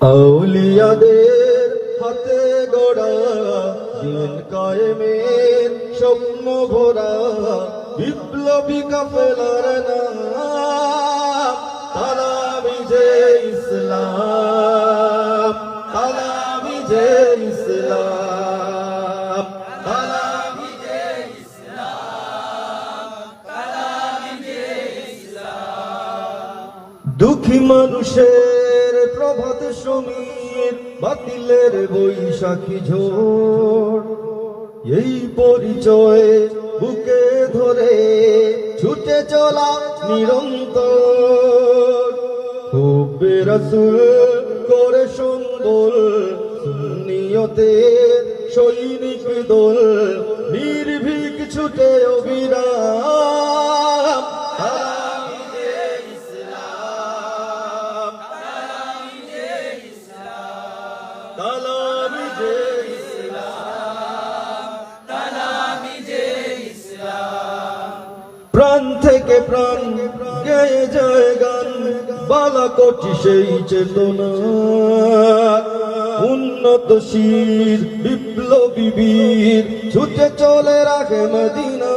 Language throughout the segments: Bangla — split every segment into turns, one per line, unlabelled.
আউলিয়াদের হাতে গড়া দিন কায়েমের স্বপ্ন ভরা বিপ্লবী কাফেলার নাম তালামি যে ইসলাম তালামি যে ইসলাম তালামি যে দুঃখী মানুষের প্রভাত সমীর বাতিলের বৈশাখী ঝোড় এই পরিচয় বুকে ধরে ছুটে চলা নিরন্তর। হুব্বে রসুল করে সুন্দর সুন্নিয়তে সৈনিক দল নির্ভীক ছুটে অবিরাম। তালামি যে প্রাণ থেকে প্রাণ গেয়ে যায় গান, বালা কোটি সেই চেতনা। উন্নত শির, বিপ্লবী বীর, ছুটে চলে রাখে মদিনা।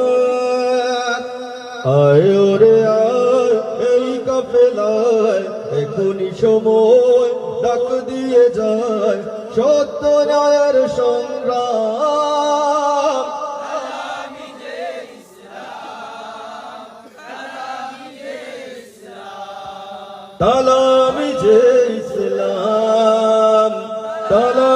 আয় ওরে আয়, এই কাফেলায় এখনই সময় ডাক দিয়ে যায় সত্য ন্যায়ের সংগ্রাম। তালামি যে ইসলাম তালা